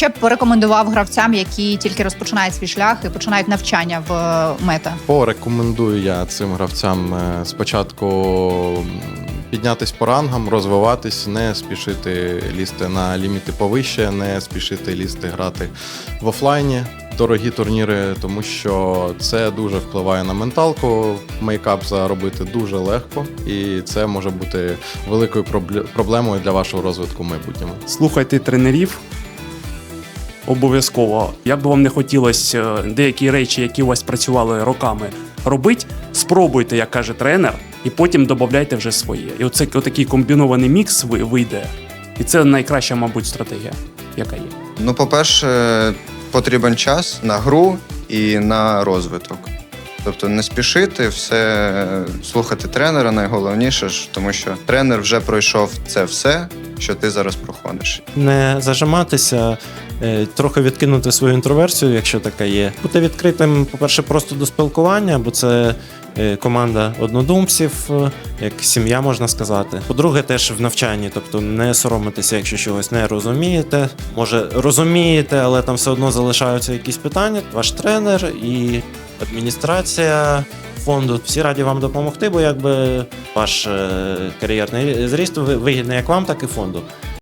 що б порекомендував гравцям, які тільки розпочинають свій шлях і починають навчання в е, мета? Порекомендую я цим гравцям е, спочатку піднятись по рангам, розвиватись, не спішити лізти на ліміти повище, не спішити лізти грати в офлайні. Дорогі турніри, тому що це дуже впливає на менталку. Мейкап заробити дуже легко, і це може бути великою пробле- проблемою для вашого розвитку в майбутньому. слухайте тренерів. Обов'язково. Як би вам не хотілося е, деякі речі, які у вас працювали роками, робити, спробуйте, як каже тренер, і потім додавайте вже своє. І оце отакий комбінований мікс вийде. І це найкраща, мабуть, стратегія, яка є. Ну, по-перше, потрібен час на гру і на розвиток. Тобто не спішити, все слухати тренера найголовніше ж, тому що тренер вже пройшов це все, що ти зараз проходиш. не зажиматися, е, трохи відкинути свою інтроверсію, якщо така є. Бути відкритим, по-перше, просто до спілкування, бо це е, команда однодумців, е, як сім'я, можна сказати. По-друге, теж в навчанні, тобто не соромитися, якщо чогось не розумієте. Може, розумієте, але там все одно залишаються якісь питання. Ваш тренер і адміністрація. Фонду всі раді вам допомогти, бо якби ваш е, кар'єрний зріст ви- вигідний як вам, так і фонду.